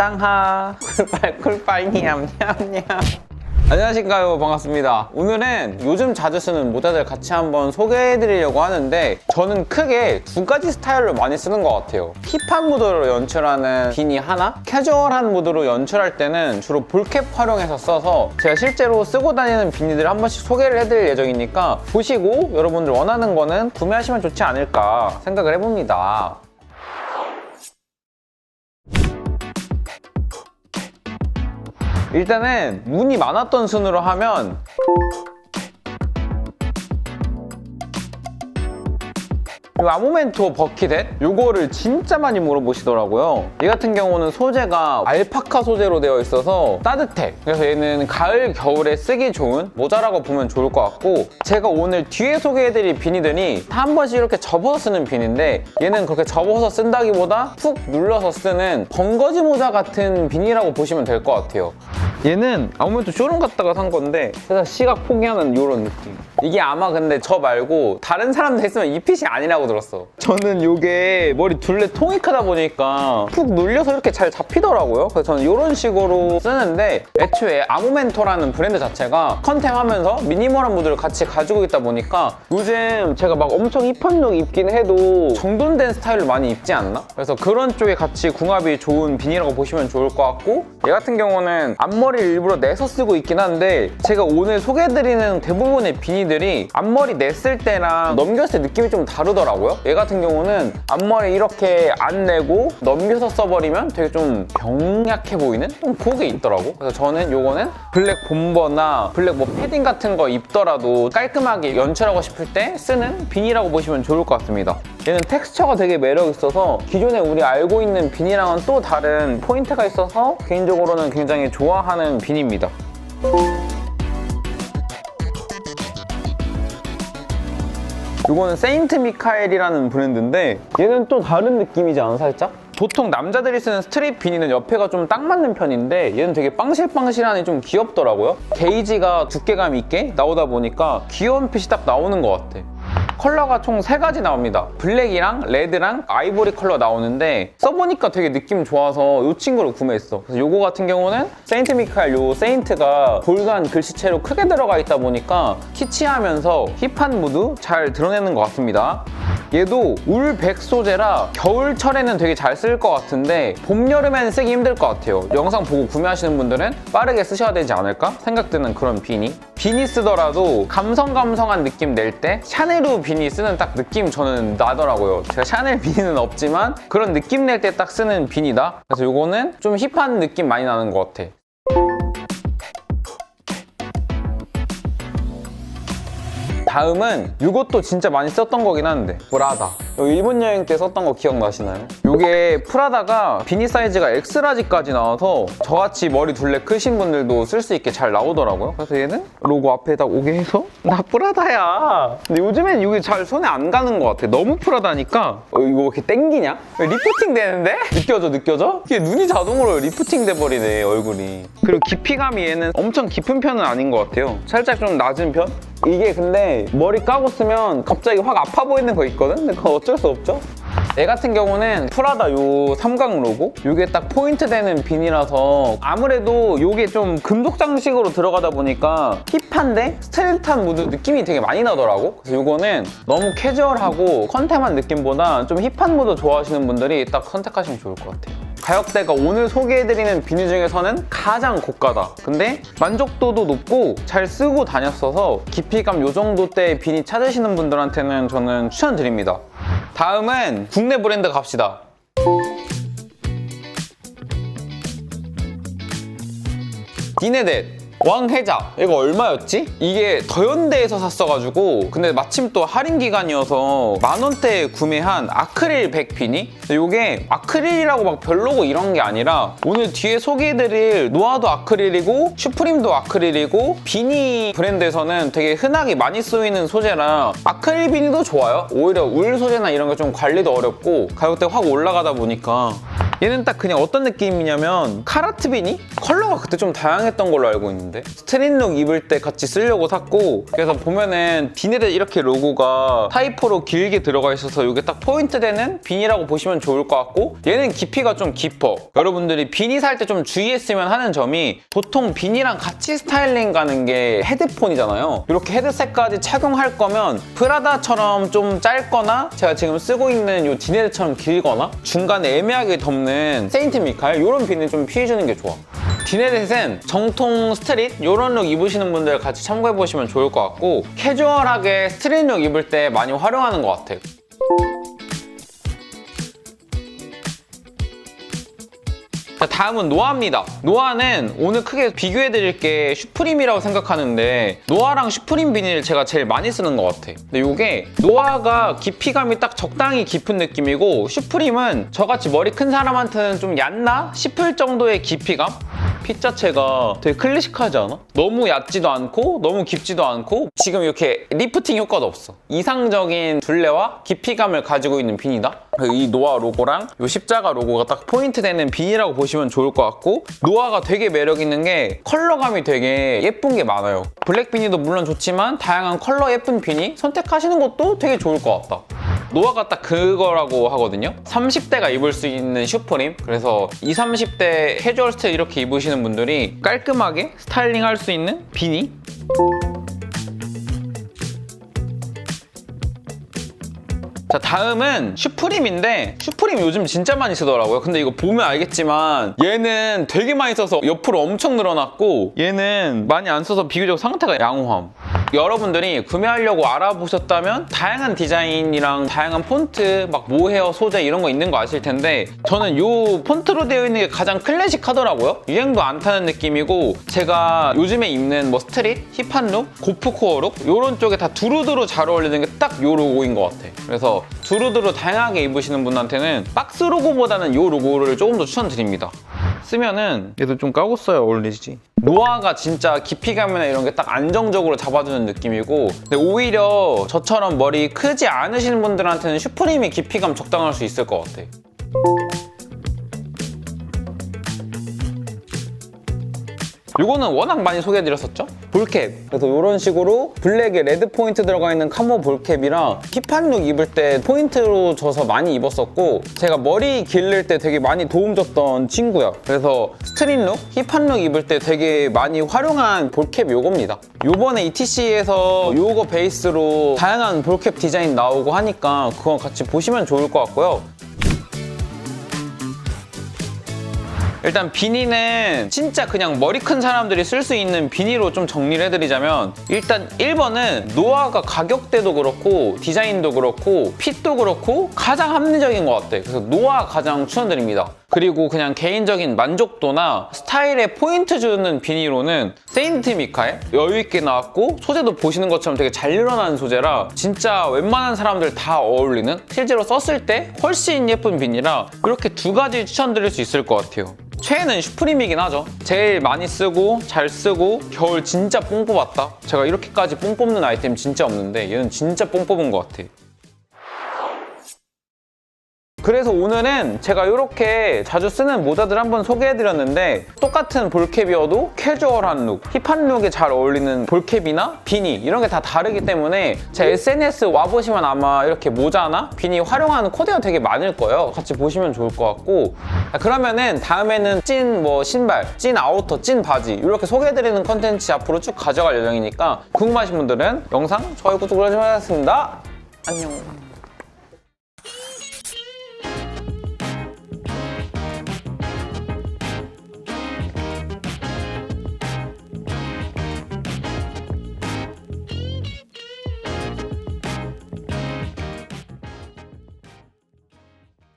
짱하. 쿨빨 쿨빨 냠냠냠. 안녕하신가요. 반갑습니다. 오늘은 요즘 자주 쓰는 모자들 같이 한번 소개해 드리려고 하는데 저는 크게 두 가지 스타일로 많이 쓰는 것 같아요. 힙한 무드로 연출하는 비니 하나 캐주얼한 무드로 연출할 때는 주로 볼캡 활용해서 써서 제가 실제로 쓰고 다니는 비니들 한 번씩 소개를 해드릴 예정이니까 보시고 여러분들 원하는 거는 구매하시면 좋지 않을까 생각을 해봅니다 일단은 문이 많았던 순으로 하면 이 아모멘토 버킷햇 요거를 진짜 많이 물어보시더라고요. 얘 같은 경우는 소재가 알파카 소재로 되어 있어서 따뜻해. 그래서 얘는 가을 겨울에 쓰기 좋은 모자라고 보면 좋을 것 같고 제가 오늘 뒤에 소개해드릴 비니들이 다 한 번씩 이렇게 접어서 쓰는 비니인데 얘는 그렇게 접어서 쓴다기보다 푹 눌러서 쓰는 번거지 모자 같은 비니라고 보시면 될 것 같아요. 얘는 아무래도 쇼룸 갔다가 산 건데 살짝 시각 포기하는 이런 느낌 이게 아마 근데 저 말고 다른 사람들 했으면 이 핏이 아니라고 들었어 저는 이게 머리 둘레 통이 크다 보니까 푹 눌려서 이렇게 잘 잡히더라고요 그래서 저는 이런 식으로 쓰는데 애초에 아모멘토라는 브랜드 자체가 컨템하면서 미니멀한 무드를 같이 가지고 있다 보니까 요즘 제가 막 엄청 힙한 룩 입긴 해도 정돈된 스타일로 많이 입지 않나? 그래서 그런 쪽에 같이 궁합이 좋은 비니라고 보시면 좋을 것 같고 얘 같은 경우는 앞머리를 일부러 내서 쓰고 있긴 한데 제가 오늘 소개해드리는 대부분의 비니들이 앞머리 냈을 때랑 넘겼을 때 느낌이 좀 다르더라고요. 얘 같은 경우는 앞머리 이렇게 안 내고 넘겨서 써버리면 되게 좀 병약해 보이는? 좀 그게 있더라고. 그래서 저는 요거는 블랙 bomber나 블랙 뭐 패딩 같은 거 입더라도 깔끔하게 연출하고 싶을 때 쓰는 비니라고 보시면 좋을 것 같습니다. 얘는 텍스처가 되게 매력 있어서 기존에 우리 알고 있는 비니랑은 또 다른 포인트가 있어서 개인적으로는 굉장히 좋아하는 비니입니다. 이거는 세인트 미카엘이라는 브랜드인데 얘는 또 다른 느낌이지 않아 살짝? 보통 남자들이 쓰는 스트릿 비니는 옆에가 좀 딱 맞는 편인데 얘는 되게 빵실빵실하니 좀 귀엽더라고요 게이지가 두께감 있게 나오다 보니까 귀여운 핏이 딱 나오는 것 같아 컬러가 총 세가지 나옵니다. 블랙이랑 레드랑 아이보리 컬러 나오는데 써보니까 되게 느낌 좋아서 이 친구를 구매했어. 그래서 요거 같은 경우는 세인트 미카엘 요 세인트가 볼드한 글씨체로 크게 들어가 있다 보니까 키치하면서 힙한 무드 잘 드러내는 것 같습니다. 얘도 울 백 소재라 겨울철에는 되게 잘 쓸 것 같은데 봄, 여름에는 쓰기 힘들 것 같아요. 영상 보고 구매하시는 분들은 빠르게 쓰셔야 되지 않을까 생각드는 그런 비니. 비니 쓰더라도 감성감성한 느낌 낼 때 샤넬루 비니 쓰는 딱 느낌 저는 나더라고요. 제가 샤넬 비니는 없지만 그런 느낌 낼 때 딱 쓰는 비니다. 그래서 요거는 좀 힙한 느낌 많이 나는 것 같아. 다음은 이것도 진짜 많이 썼던 거긴 한데 프라다 이거 일본 여행 때 썼던 거 기억나시나요? 이게 프라다가 비니 사이즈가 엑스라지까지 나와서 저같이 머리 둘레 크신 분들도 쓸 수 있게 잘 나오더라고요 그래서 얘는 로고 앞에다 오게 해서 나 프라다야 근데 요즘엔 이게 잘 손에 안 가는 것 같아 너무 프라다니까 어, 이거 왜 이렇게 땡기냐? 리프팅 되는데? 느껴져 느껴져? 이게 눈이 자동으로 리프팅 돼버리네 얼굴이 그리고 깊이감이 얘는 엄청 깊은 편은 아닌 것 같아요 살짝 좀 낮은 편? 이게 근데 머리 까고 쓰면 갑자기 확 아파 보이는 거 있거든? 근데 그건 어쩔 수 없죠? 얘 같은 경우는 프라다 요 삼각 로고 요게 딱 포인트 되는 비니라서 아무래도 요게 좀 금속 장식으로 들어가다 보니까 힙한데 스트릿한 무드 느낌이 되게 많이 나더라고 그래서 요거는 너무 캐주얼하고 컨템한 느낌보다 좀 힙한 무드 좋아하시는 분들이 딱 선택하시면 좋을 것 같아요 가격대가 오늘 소개해드리는 비니 중에서는 가장 고가다. 근데 만족도도 높고 잘 쓰고 다녔어서 깊이감 요 정도 대 비니 찾으시는 분들한테는 저는 추천드립니다. 다음은 국내 브랜드 갑시다. 디네댓 왕해자. 이거 얼마였지? 이게 더현대에서 샀어가지고 근데 마침 또 할인 기간이어서 만 원대에 구매한 아크릴 백비니 이게 아크릴이라고 막 별로고 이런 게 아니라 오늘 뒤에 소개해드릴 노아도 아크릴이고 슈프림도 아크릴이고 비니 브랜드에서는 되게 흔하게 많이 쓰이는 소재라 아크릴 비니도 좋아요. 오히려 울 소재나 이런 게 좀 관리도 어렵고 가격대 확 올라가다 보니까 얘는 딱 그냥 어떤 느낌이냐면 카라트 비니? 컬러가 그때 좀 다양했던 걸로 알고 있는데 스트릿룩 입을 때 같이 쓰려고 샀고 그래서 보면은 비닐에 이렇게 로고가 타이포로 길게 들어가 있어서 이게 딱 포인트 되는 비니라고 보시면 좋을 것 같고 얘는 깊이가 좀 깊어 여러분들이 비니 살 때 좀 주의했으면 하는 점이 보통 비니랑 같이 스타일링 가는 게 헤드폰이잖아요 이렇게 헤드셋까지 착용할 거면 프라다처럼 좀 짧거나 제가 지금 쓰고 있는 이 디네드처럼 길거나 중간에 애매하게 덮는 세인트 미카엘 이런 비니 좀 피해주는 게 좋아. 디네댓은 정통 스트릿 이런 룩 입으시는 분들 같이 참고해 보시면 좋을 것 같고 캐주얼하게 스트릿 룩 입을 때 많이 활용하는 것 같아요 자, 다음은 노아입니다. 노아는 오늘 크게 비교해 드릴 게 슈프림이라고 생각하는데 노아랑 슈프림 비닐을 제가 제일 많이 쓰는 것 같아. 근데 이게 노아가 깊이감이 딱 적당히 깊은 느낌이고 슈프림은 저같이 머리 큰 사람한테는 좀 얕나 싶을 정도의 깊이감? 핏 자체가 되게 클래식하지 않아? 너무 얕지도 않고 너무 깊지도 않고 지금 이렇게 리프팅 효과도 없어. 이상적인 둘레와 깊이감을 가지고 있는 빈이다. 이 노아 로고랑 이 십자가 로고가 딱 포인트 되는 빈이라고 보시면 좋을 것 같고 노아가 되게 매력 있는 게 컬러감이 되게 예쁜 게 많아요. 블랙 비니도 물론 좋지만 다양한 컬러 예쁜 비니 선택하시는 것도 되게 좋을 것 같다. 노아가 딱 그거라고 하거든요. 30대가 입을 수 있는 슈프림. 그래서 20, 30대 캐주얼 스타일 이렇게 입으시는 분들이 깔끔하게 스타일링 할 수 있는 비니. 자 다음은 슈프림인데 슈프림 요즘 진짜 많이 쓰더라고요 근데 이거 보면 알겠지만 얘는 되게 많이 써서 옆으로 엄청 늘어났고 얘는 많이 안 써서 비교적 상태가 양호함 여러분들이 구매하려고 알아보셨다면 다양한 디자인이랑 다양한 폰트 막 모헤어 소재 이런 거 있는 거 아실 텐데 저는 이 폰트로 되어 있는 게 가장 클래식하더라고요. 유행도 안 타는 느낌이고 제가 요즘에 입는 뭐 스트릿, 힙한 룩, 고프코어 룩 이런 쪽에 다 두루두루 잘 어울리는 게딱이 로고인 것 같아. 그래서 두루두루 다양하게 입으시는 분한테는 박스 로고보다는 이 로고를 조금 더 추천드립니다 쓰면은 얘도 좀 까고 써야 어울리지. 노아가 진짜 깊이감이나 이런 게 딱 안정적으로 잡아주는 느낌이고 근데 오히려 저처럼 머리 크지 않으신 분들한테는 슈프림이 깊이감 적당할 수 있을 것 같아 이거는 워낙 많이 소개해드렸었죠? 볼캡. 그래서 이런 식으로 블랙에 레드 포인트 들어가 있는 카모 볼캡이랑 힙한 룩 입을 때 포인트로 줘서 많이 입었었고 제가 머리 기를 때 되게 많이 도움 줬던 친구야. 그래서 스트릿 룩, 힙한 룩 입을 때 되게 많이 활용한 볼캡 요겁니다. 요번에 ETC에서 요거 베이스로 다양한 볼캡 디자인 나오고 하니까 그거 같이 보시면 좋을 것 같고요 일단 비니는 진짜 그냥 머리 큰 사람들이 쓸 수 있는 비니로 좀 정리를 해드리자면 일단 1번은 노아가 가격대도 그렇고 디자인도 그렇고 핏도 그렇고 가장 합리적인 것 같아. 그래서 노아 가장 추천드립니다. 그리고 그냥 개인적인 만족도나 스타일에 포인트 주는 비니로는 세인트 미카엘 여유있게 나왔고 소재도 보시는 것처럼 되게 잘 늘어나는 소재라 진짜 웬만한 사람들 다 어울리는 실제로 썼을 때 훨씬 예쁜 비니라 이렇게 두 가지 추천드릴 수 있을 것 같아요 최애는 슈프림이긴 하죠. 제일 많이 쓰고 잘 쓰고 겨울 진짜 뽕 뽑았다. 제가 이렇게까지 뽕 뽑는 아이템 진짜 없는데 얘는 진짜 뽕 뽑은 것 같아. 그래서 오늘은 제가 이렇게 자주 쓰는 모자들 한번 소개해드렸는데 똑같은 볼캡이어도 캐주얼한 룩, 힙한 룩에 잘 어울리는 볼캡이나 비니 이런 게 다 다르기 때문에 제 SNS 와보시면 아마 이렇게 모자나 비니 활용하는 코디가 되게 많을 거예요. 같이 보시면 좋을 것 같고 자, 그러면은 다음에는 찐 뭐 신발, 찐 아우터, 찐 바지 이렇게 소개해드리는 컨텐츠 앞으로 쭉 가져갈 예정이니까 궁금하신 분들은 영상 좋아요, 구독 눌러주시면 좋겠습니다. 안녕.